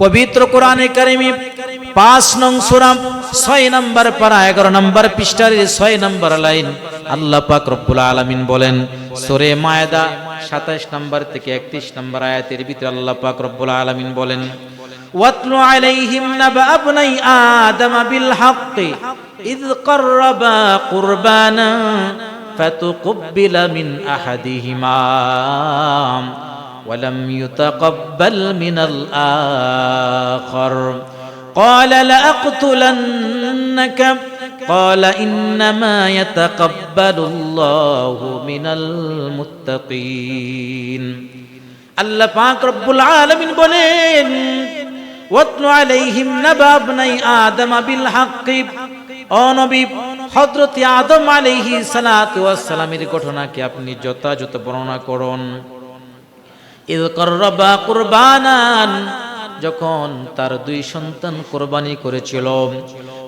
পবিত্র কোরআনে কারিমি পাঁচ নং সুরাম ছয় নম্বর পারা এগারো নম্বর পৃষ্ঠার ছয় নম্বর লাইন আল্লাহ পাক রব্বুল আলামিন বলেন সুরে মায়দা সাতাইশ নম্বর থেকে একত্রিশ নম্বর আয়াতের ভিতরে আল্লাহ পাক রব্বুল আলামিন বলেন واتل عليهم نبأ ابني آدم بالحق إذ قربا قربانا فتقبل من أحدهما ولم يتقبل من الآخر قال لأقتلنك قال إنما يتقبل الله من المتقين আল্লাহ পাক রব্বুল আলামিন বলেন ওয়াতলু আলাইহিম নাবা ইবনাই আদম বিল হাক্কি ও নবী হযরত আদম আলাইহি সালাতু ওয়াস সালামের ঘটনাকে আপনি যথাযথ বর্ণনা করুন ইদ করবা কুরবানান, যখন তার দুই সন্তান কোরবানি করেছিল।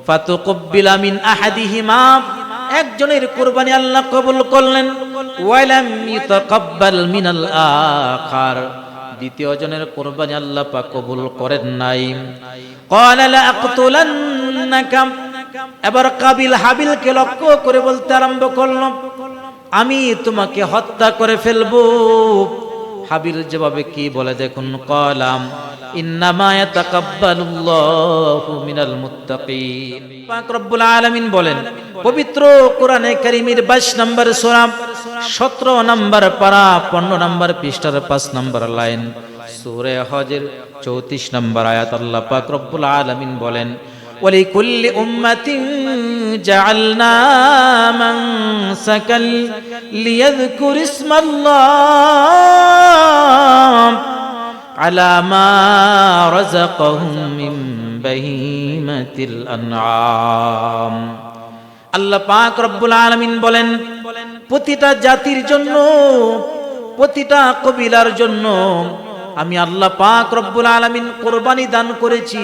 ফাতুকব্বিলা মিন আহাদিহিমা, একজনের কোরবানি আল্লাহ কবুল করলেন। ওয়ালাম ইতাকাব্বাল মিনাল আখার দ্বিতীয় জনের কোরবানি আল্লাহ পাক কবুল করেন নাই। ক্বালা লা আকতুলান্নাকা, এবার কাবিল হাবিলকে লক্ষ্য করে বলতে আরম্ভ করল, আমি তোমাকে হত্যা করে ফেলব। হাবিল জবাবে কি বলে দেখুন? কলাম, ইন্নামা ইয়াতাকাব্বালুল্লাহু মিনাল মুত্তাকিন। পাক রব্বুল আলামিন বলেন, পবিত্র কোরআনে কারীমের 22 নম্বর সূরা 17 নম্বর পারা 15 নম্বর পৃষ্ঠার 5 নম্বর লাইন। সূরা হজের 34 নম্বর আয়াত আল্লাহ পাক রব্বুল আলামিন বলেন ولكل أمة جعلنا منسكا ليذكر اسم الله على ما رزقهم من بهيمة الأنعام আল্লাহ পাক রব্বুল আলামিন বলেন প্রতিটা জাতির জন্য প্রতিটা কবিলার জন্য আমি আল্লাহ পাক রব্বুল আলামিন কোরবানি দান করেছি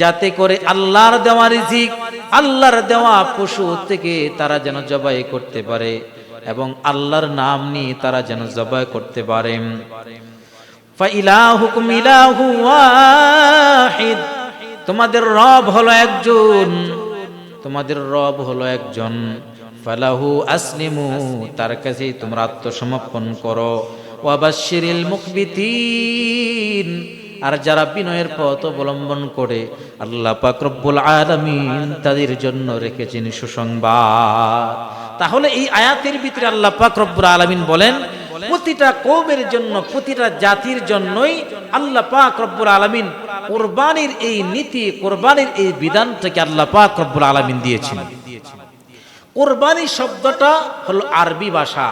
যাতে করে আল্লাহর দেওয়া রিজিক, আল্লাহর দেওয়া পশু থেকে তারা যেন জবাই করতে পারে এবং আল্লাহর নাম নিয়ে তারা যেন জবাই করতে পারে। তোমাদের রব হলো একজন, তোমাদের রব হলো একজন। ফালাহু আসলিমু, তার কাছে তোমরা আত্মসমর্পণ করো। ওয়াবাশশিরিল মুখবিতিন। আর যারা বিনয়ের পথ অবলম্বন করে, আল্লাহ পাক রব্বুল আলামিন তাদের জন্য রেখেছেন সুসংবাদ। তাহলে এই আয়াতের ভিতরে আল্লাহ পাক রব্বুল আলামিন বলেন, প্রতিটা কৌমের জন্য, প্রতিটা জাতির জন্যই আল্লাহ পাক রব্বুল আলামিন কোরবানির এই নীতি, কোরবানির এই বিধানটাকে আল্লাহ পাক রব্বুল আলামিন দিয়েছেন। কোরবানি শব্দটা হলো আরবি ভাষা,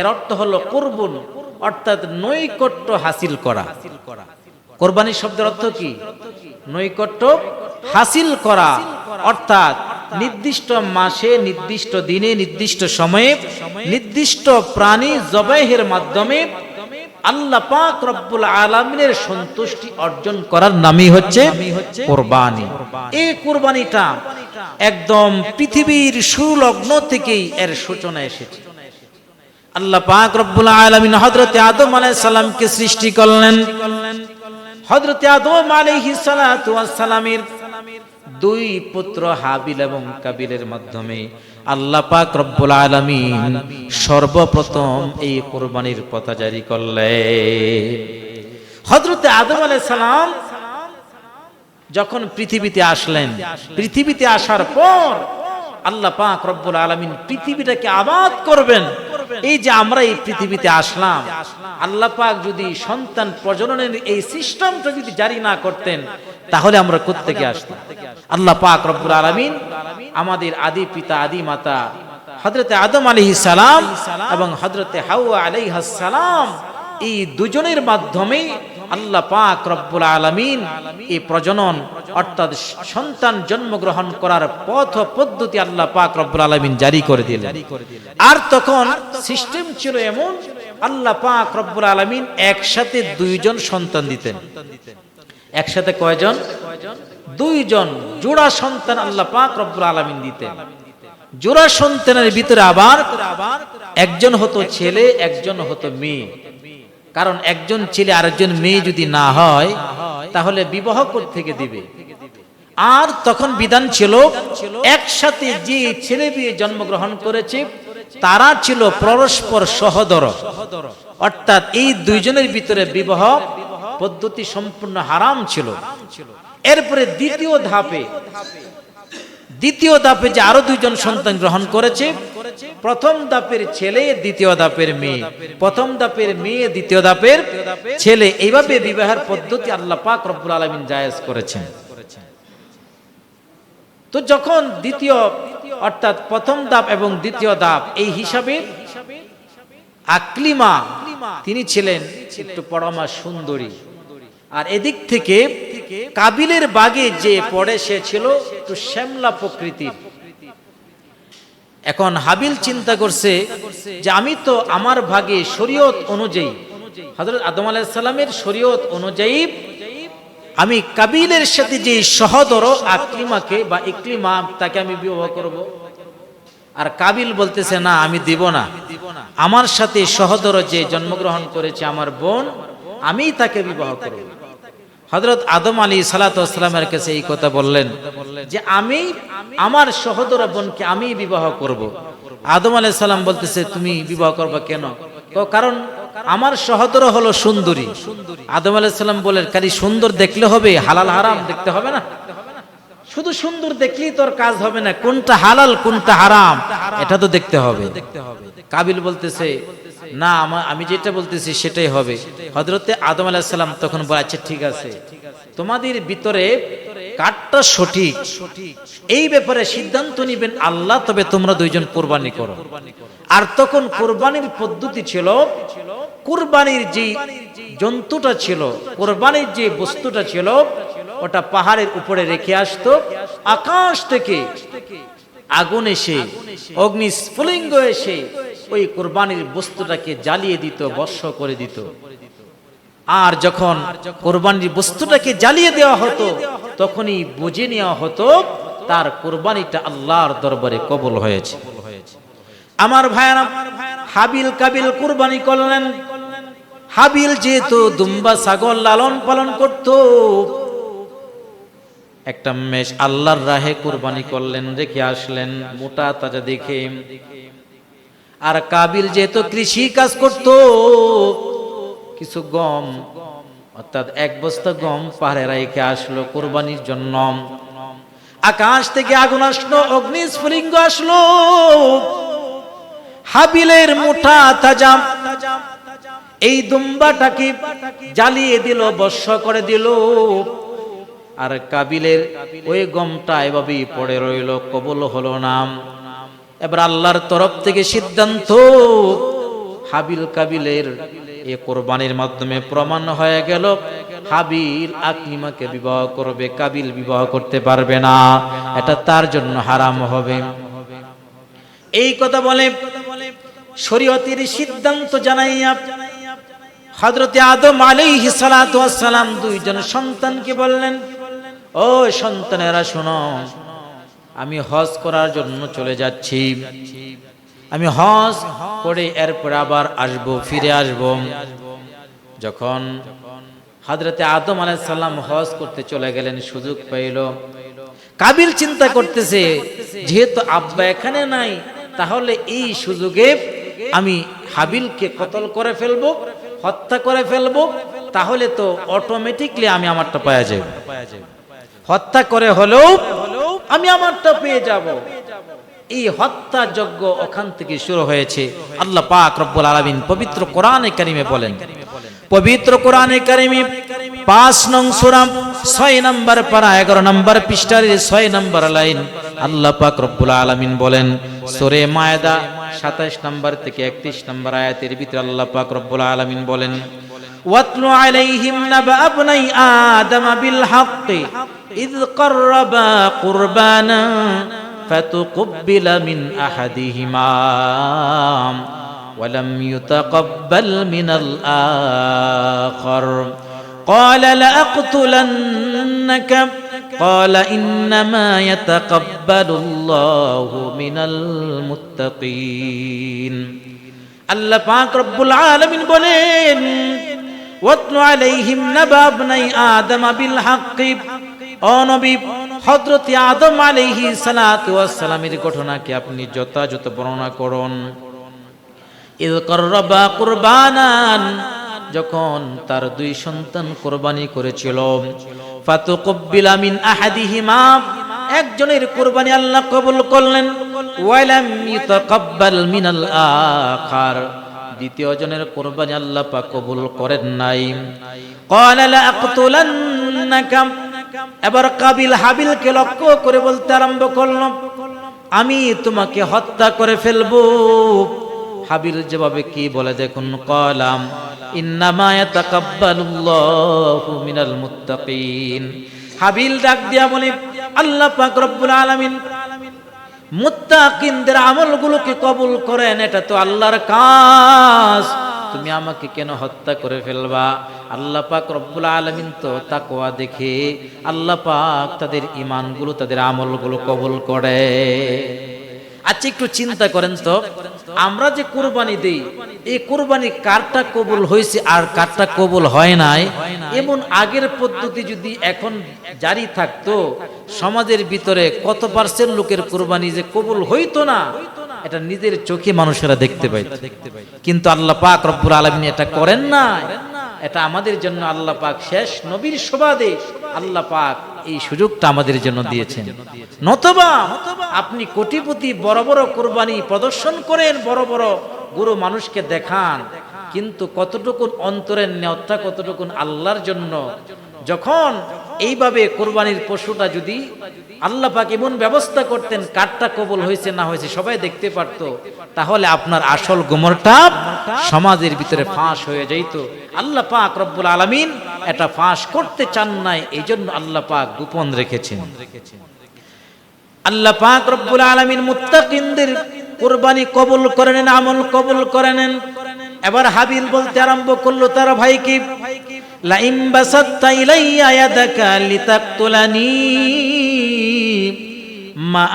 এর অর্থ হলো কুরবুন। অর্থাৎ নৈকট্য হাসিল করা। কোরবানি শব্দের অর্থ কি? নৈকট্য হাসিল করা। অর্থাৎ নির্দিষ্ট মাসে, নির্দিষ্ট দিনে, নির্দিষ্ট সময়ে, নির্দিষ্ট প্রাণী জবাইহের মাধ্যমে আল্লাহ পাক রব্বুল আলামিনের সন্তুষ্টি অর্জন করার নামই হচ্ছে কোরবানি। এই কোরবানিটা একদম পৃথিবীর সুলগ্ন থেকেই এর সূচনা এসেছে। আল্লাহ পাক রব্বুল আলামিন হযরতে আদম আলাইহিস সৃষ্টি করলেন। হযরতে আদম আলাইহিস সালাতু ওয়াস সালামের দুই পুত্র হাবিল এবং কাবিলের মাধ্যমে আল্লাহ পাক রব্বুল আলামিন সর্বপ্রথম এই কোরবানির পথা জারি করলেন। হযরতে আদম আলাইহিস সালাম যখন পৃথিবীতে আসলেন, পৃথিবীতে আসার পর আল্লাহ পাক রব্বুল আলামিন পৃথিবীটাকে আবাদ করবেন। এই যে আমরা এই পৃথিবীতে আসলাম আল্লাহ পাক যদি সন্তান প্রজননের এই সিস্টেমটা যদি জারি না করতেন তাহলে আমরা কোত্থেকে আসতাম? আল্লাহ পাক রব্বুল আলামিন আমাদের আদি পিতা আদি মাতা হযরতে আদম আলাইহিস সালাম এবং হযরতে হাওয়া আলাইহাস সালাম এই দুজনের মাধ্যমে আল্লাহ পাক রব্বুল আলামিন এই প্রজনন অর্থাৎ সন্তান জন্মগ্রহণ করার পথ পদ্ধতি আল্লাহ পাক রব্বুল আলামিন জারি করে দিলেন। আর তখন সিস্টেম ছিল এমন, আল্লাহ পাক রব্বুল আলামিন একসাথে দুইজন সন্তান দিতেন। একসাথে কয়জন? দুইজন। জোড়া সন্তান আল্লাহ পাক রব্বুল আলামিন দিতেন। জোড়া সন্তানের ভিতরে আবার একজন হতো ছেলে, একজন হতো মেয়ে। কারণ একজন ছেলে আরেকজন মেয়ে যদি না হয়, তাহলে বিবাহ থেকে দিবে? আর তখন বিধান ছিল, একসাথে যে ছেলে বিয়ে জন্মগ্রহণ করেছে, তারা ছিল পরস্পর সহদর। অর্থাৎ এই দুইজনের ভিতরে বিবাহ পদ্ধতি সম্পূর্ণ হারাম ছিল। এরপরে দ্বিতীয় ধাপে দ্বিতীয় ধাপে যে আরও দুইজন সন্তান গ্রহণ করেছে প্রথম ধাপের ছেলে, দ্বিতীয় ধাপের মেয়ে। প্রথম ধাপের মেয়ে, দ্বিতীয় ধাপের ছেলে। এইভাবে বিবাহের পদ্ধতি আল্লাহ পাক রব্বুল আলমিন জায়েজ করেছেন। তো যখন দ্বিতীয়, অর্থাৎ প্রথম ধাপ এবং দ্বিতীয় ধাপ এই হিসাবে আকলিমা তিনি ছিলেন একটু পরমা সুন্দরী। আর এদিক থেকে কাবিলের বাগে যে পড়ে সে ছিল একটু শ্যামলা প্রকৃতির। এখন হাবিল চিন্তা করছে যে আমি তো আমার ভাগে শরীয়ত অনুযায়ী হজরত আদম আলাইসাল্লামের শরীয়ত অনুযায়ী আমি কাবিলের সাথে যে সহদর আকলিমাকে বা ইকলিমা তাকে আমি বিবাহ করব। আর কাবিল বলতেছে, না, আমি দিব না। আমার সাথে সহদর যে জন্মগ্রহণ করেছে আমার বোন আমি তাকে বিবাহ করব। হজরত আদম আলী সালাতামের কাছে এই কথা বললেন যে আমি আমার সহদর বোনকে আমি বিবাহ করব। আদম আলাই সালাম বলতেছে, তুমি বিবাহ করবা কেন? কারণ আমার সহদর হলো সুন্দরী। আদম আলাই সাল্লাম বলেন খালি সুন্দর দেখলে হবে, হালাল হারাম দেখতে হবে না? শুধু সুন্দর দেখলেই তোর কাজ হবে না, কোনটা হালাল, কোনটা হারাম, এটা তো দেখতে হবে। কাবিল বলতেছে না, আমি যেটা বলতেছি সেটাই হবে। হজরতে আদম আলাহিসাল্লাম তখন বলে আচ্ছা ঠিক আছে। তোমাদের ভিতরে সঠিক। এই ব্যাপারে সিদ্ধান্ত নিবেন আল্লাহ, তবে তোমরা দুইজন কোরবানি করো। আর তখন কোরবানির পদ্ধতি ছিল, কোরবানির যে জন্তুটা ছিল, কোরবানির যে বস্তুটা ছিল, ওটা পাহাড়ের উপরে রেখে আসতো। আকাশ থেকে আগুন এসে, অগ্নি স্ফুলিঙ্গ এসে ওই কোরবানির বস্তুটাকে জ্বালিয়ে দিত, বর্ষ করে দিত। আর যখন কোরবানির বস্তুটাকে জ্বালিয়ে দেওয়া হতো, তখনই বুঝে নেওয়া হতো, তার কোরবানিটা আল্লাহর দরবারে কবল হয়েছে। আমার ভাইয়ারা, হাবিল কাবিল কোরবানি করলেন। হাবিল যেহেতু দুম্বা ছাগল লালন পালন করত, একটা মেষ আল্লাহর রাহে কোরবানি করলেন, রেখে আসলেন, মোটা তাজা দেখে। আর কাবিল যেহেতু কৃষি কাজ করত, কিছু গম, অর্থাৎ এক বস্তা গম পাহাড়ে রেখে আসলো কোরবানির জন্য। আকাশ থেকে আগুন আসলো, অগ্নি স্ফুলিঙ্গ আসলো। হাবিলের মোটা তাজা। এই দুম্বাটাকে জ্বালিয়ে দিল, বর্ষ করে দিল। আর কাবিলের ওই গমটা এভাবেই পড়ে রইল, কবল হলো নাম এবার আল্লাহর তরফ থেকে সিদ্ধান্ত, হাবিল কাবিলের এ কোরবানির মাধ্যমে প্রমাণ হয়ে গেল, হাবিল আকলিমাকে বিবাহ করবে, কাবিল বিবাহ করতে পারবে না। এটা তার জন্য হারাম হবে। এই কথা বলে শরীয়তের সিদ্ধান্ত জানাইয়া হজরতে আদম আলাইহি সালাম দুইজন সন্তানকে বললেন, ও সন্তানেরা, শোনো আমি হজ করার জন্য চলে যাচ্ছি। আমি হজ করে এরপর আবার আসব, ফিরে আসব। যখন হজরতে আদম আলাইসাল্লাম হজ করতে চলে গেলেন, সুযোগ পাইল। কাবিল চিন্তা করতেছে, যেহেতু আব্বা এখানে নাই, তাহলে এই সুযোগে আমি হাবিলকে কতল করে ফেলব, হত্যা করে ফেলব, তাহলে তো অটোমেটিকলি আমি আমারটা পাওয়া যাবে। হত্যা করে হলেও আমি আমারটা পেয়ে যাব। এই হত্যা যজ্ঞ ওখান থেকে শুরু হয়েছে। আল্লাহ পাক রব্বুল আলামিন পবিত্র কোরআনে কারিমে বলেন, পবিত্র কোরআনে কারিমে পাঁচ নং সুরাম ছয় নম্বর পারা এগারো নম্বর পৃষ্ঠার ছয় নম্বর লাইন আল্লাহ পাক রব্বুল আলামিন বলেন, সোরে মায়দা সাতাইশ নম্বর থেকে একত্রিশ নম্বর আয়াতের ভিতরে আল্লাহ পাক রব্বুল আলামিন বলেন, ওয়াতলু আলাইহিম নাবা আবনাই আদম বিল হাক্কি إذ قربا قربانا فتقبل من أحدهما ولم يتقبل من الآخر قال لأقتلنك قال إنما يتقبل الله من المتقين আল্লাহ পাক রব্বুল আলামিন বলেন ওয়াতলু আলাইহিম নাবা ইবনাই আদম বিল হাক্কি ও নবী, হযরত আদম আলাইহিস সালাতু ওয়াস সালামের ঘটনাকে আপনি যথাযথ বর্ণনা করুন। কুরবানান, যখন তার দুই সন্তান কোরবানি করেছিল, ফাতুকব্বিলা মিন আহাদিহিমা, একজনের কোরবানি আল্লাহ কবুল করলেন, ওয়ালাম ইতাকাব্বাল মিনাল আখার দ্বিতীয় জনের কোরবানি আল্লাহ পাক কবুল করেন নাই। ক্বালা লা আকতুলান্নাকা এবার কাবিল হাবিলকে লক্ষ্য করে বলতে আরম্ভ করল, আমি তোমাকে হত্যা করে ফেলব। হাবিল জবাবে কি বলে দেখুন, কলাম মিনাল মুত্তাকিন। হাবিল ডাক দিয়া বলে, আল্লাহ পাক রব্বুল আলামিন মুত্তাকিনদের আমলগুলোকে কবুল করেন, এটা তো আল্লাহর কাজ। তুমি আমাকে কেন হত্যা করে ফেলবা? আল্লাহ পাক রব্বুল আলামিন তো তাকওয়া দেখে আল্লাহ পাক তাদের ইমানগুলো তাদের আমলগুলো কবুল করে। আচ্ছা একটু চিন্তা করেন তো, আমরা যে কোরবানি দিই, এই কোরবানি কারটা কবুল হয়েছে আর কারটা কবুল হয় নাই? এমন আগের পদ্ধতি যদি এখন জারি থাকতো, সমাজের ভিতরে কত পার্সেন্ট লোকের কোরবানি যে কবুল হইতো না? এটা নিজের চোখে মানুষেরা দেখতে পাই কিন্তু আল্লাহ পাক রব্বুল আলমিন এটা করেন না এটা আমাদের জন্য আল্লাহ পাক শেষ নবীর সুবাদে আল্লাহ পাক এই সুযোগটা আমাদের জন্য দিয়েছেন। নতবা আপনি কোটিপতি বড় বড় কোরবানি প্রদর্শন করেন, বড় বড় গুরু মানুষকে দেখান, কিন্তু কতটুকুন অন্তরের নেওয়াটা, কতটুকুন আল্লাহর জন্য যখন এইভাবে কোরবানির পশুটা যদি আল্লাহ পাক এমন ব্যবস্থা করতেন, কাঠটা কবল হয়েছে না হয়েছে, সবাই দেখতে পারত, তাহলে আপনার আসল গোমরটা সমাজের ভিতরে ফাঁস হয়ে যাইত আল্লাহ পাক রব্বুল আলামিন এটা ফাঁস করতে চান নাই এই জন্য আল্লাহ পাক গোপন রেখেছেন। আল্লাহ পাক রব্বুল আলামিন মুত্তাকিনদের কুরবানি কবল করে নেন, আমল কবল করে নেন। এবার হাবিল বলতে আরম্ভ করল, তার ভাইকে মা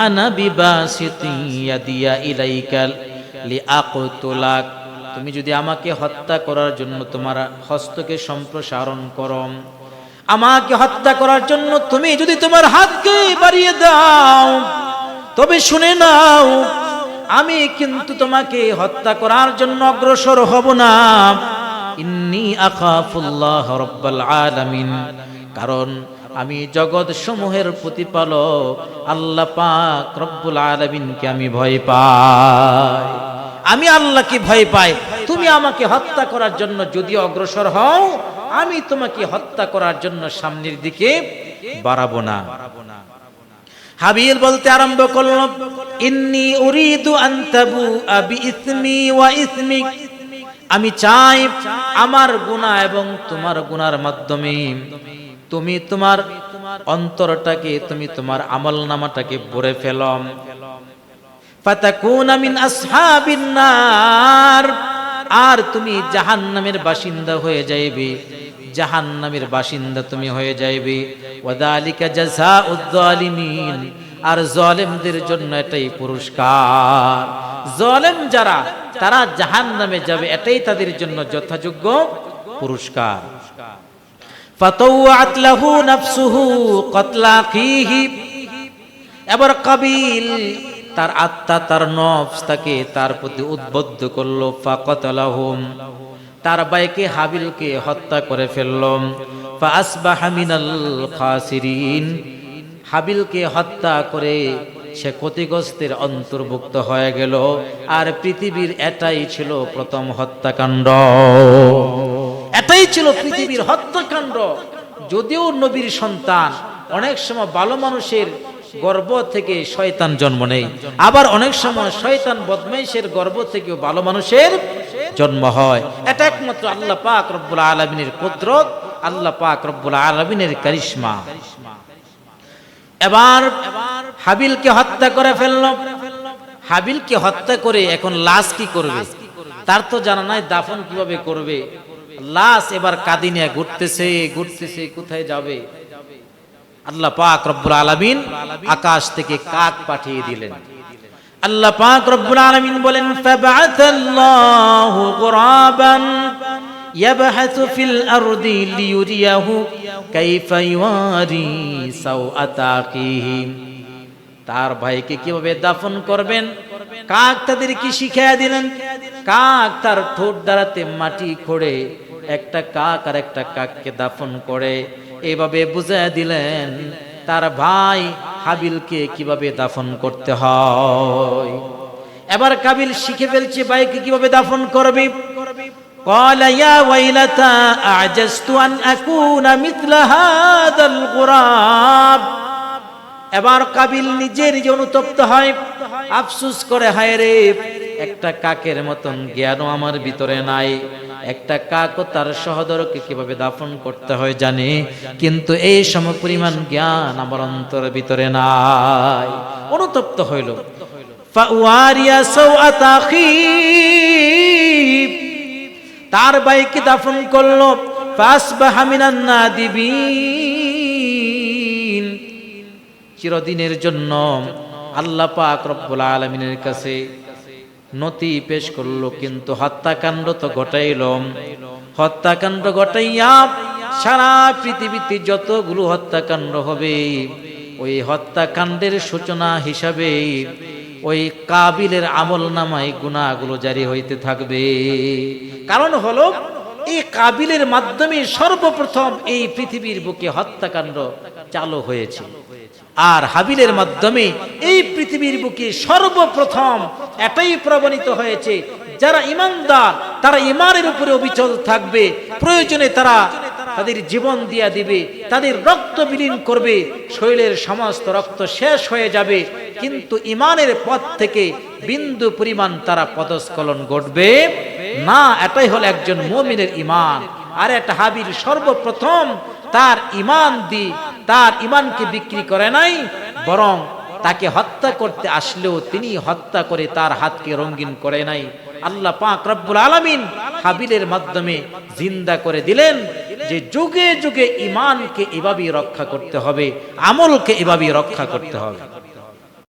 তুমি যদি আমাকে হত্যা করার জন্য তোমার হস্তকে সম্প্রসারণ করো। আমাকে হত্যা করার জন্য তুমি যদি তোমার হাতকে বাড়িয়ে দাও, তবে শুনে নাও, আমি কিন্তু তোমাকে হত্যা করার জন্য অগ্রসর হব না। ইন্নি কারণ আমি জগৎ সমূহের প্রতিপালক, আল্লাহ পাক রব্বুল আলামিনকে আমি ভয় পাই। আমি আল্লাহকে ভয় পাই। তুমি আমাকে হত্যা করার জন্য যদি অগ্রসর হও, আমি তোমাকে হত্যা করার জন্য সামনের দিকে বাড়াবো না। হাবিল বলতে আরম্ভ করল, ইন্নি উরিদু আনতাবু আবি ইসমি ওয়া ইসমিক। আমি চাই আমার গুনাহ এবং তোমার গুনার মাধ্যমে। তুমি তোমার অন্তরটাকে, তুমি তোমার আমল নামাটাকে ভরে ফেলম আর তুমি জাহান্নামের বাসিন্দা হয়ে যাইবে। জাহান্নামের বাসিন্দা তুমি হয়ে যাইবে। আর জলেমদের জন্য এটাই পুরস্কার। জলেম যারা তারা জাহান নামে যাবে, এটাই তাদের জন্য যথাযোগ্য পুরস্কার। এবার কাবিল, তার আত্মা, তার নফস তাকে তার প্রতি উদ্বুদ্ধ করল ফাকাতালাহুম তার বাইকে হাবিলকে হত্যা করে ফেলল। ফাসবাহা মিনাল খাসিরিন। হাবিলকে হত্যা করে সে ক্ষতিগ্রস্তের অন্তর্ভুক্ত হয়ে গেল। আর পৃথিবীর এটাই ছিল প্রথম হত্যাকাণ্ড। এটাই ছিল পৃথিবীর হত্যাকাণ্ড। যদিও নবীর সন্তান, অনেক সময় ভালো মানুষের গর্ব থেকে শয়তান জন্ম নেই আবার অনেক সময় শয়তান বদমাইশের গর্ব থেকেও ভালো মানুষের জন্ম হয়। এটা একমাত্র আল্লাহ পাক রব্বুল আলমিনের কুদরত, আল্লাহ পাক রব্বুল আলমিনের কারিশমা। এবার হাবিলকে হত্যা করে ফেলল। হাবিলকে হত্যা করে এখন লাশ কি করবে? তার তো জানা নাই দাফন কীভাবে করবে। লাশ এবার কাদিনিয়া ঘুরতেছে ঘুরতেছে, কোথায় যাবে? আল্লাহ পাক রব্বুল আলামিন আকাশ থেকে কাক পাঠিয়ে দিলেন। আল্লাহ পাক রব্বুল আলামিন বলেন ফাবাআতাল্লাহু গুরাবান। يبحث في الأرض ليريه كيف يواري سوءة أخيه তার ভাইকে কিভাবে দাফন করবেন কাক তাদেরকে শিখিয়ে দিলেন কাক তার ঠোঁট দ্বারাতে মাটি খোড়ে একটা কাক আর একটা কাককে দাফন করে এভাবে বুঝাই দিলেন তার ভাই হাবিলকে কিভাবে দাফন করতে হয় এবার কাবিল শিখে ফেলছে ভাইকে কিভাবে দাফন করবে قال يا ويلتى أعجزت أن أكون مثل هذا الغراب এবার কাবিল নিজে নিজে অনুতপ্ত হয় আফসুস করে হায় রে একটা কাকের মতন জ্ঞানও আমার ভিতরে নাই একটা কাকও তার সহদরকে কিভাবে দাফন করতে হয় জানে কিন্তু এই সম পরিমাণ জ্ঞান আমার অন্তরের ভিতরে নাই অনুতপ্ত হইল ফাওয়ারিয়া সাওআত আখি তার বাইকে দাফন করল চিরদিনের জন্য আল্লাহ পাক রব্বুল আলমিনের কাছে নথি পেশ করল, কিন্তু হত্যাকাণ্ড তো ঘটাইল। হত্যাকাণ্ড ঘটাইয়া সারা পৃথিবীতে যতগুলো হত্যাকাণ্ড হবে, ওই হত্যাকাণ্ডের সূচনা হিসাবে ওই কাবিলের আমল নামায় গুণাগুলো জারি হইতে থাকবে। কারণ হলো, এই কাবিলের মাধ্যমে সর্বপ্রথম এই পৃথিবীর বুকে হত্যাকাণ্ড চালু হয়েছে। আর হাবিলের মাধ্যমে এই পৃথিবীর বুকে সর্বপ্রথম এটাই প্রমাণিত হয়েছে, যারা ইমানদার, তারা ইমানের উপরে অবিচল থাকবে, প্রয়োজনে তারা তাদের জীবন দিয়া দিবে, তাদের রক্ত বিলীন করবে, শরীরের সমস্ত রক্ত শেষ হয়ে যাবে, কিন্তু ইমানের পথ থেকে বিন্দু পরিমাণ তারা পদস্খলন ঘটবে। না এটাই হলো একজন মুমিনের ইমান আর একটা হাবির সর্বপ্রথম তার ইমান দি, তার ইমানকে বিক্রি করে নাই, বরং তাকে হত্যা করতে আসলেও তিনি হত্যা করে তার হাতকে রঙিন করে নাই। আল্লাহ পাক রব্বুল আলামিন হাবিলের মাধ্যমে জিন্দা করে দিলেন যে যুগে যুগে ইমানকে এভাবেই রক্ষা করতে হবে, আমলকে এভাবেই রক্ষা করতে হবে।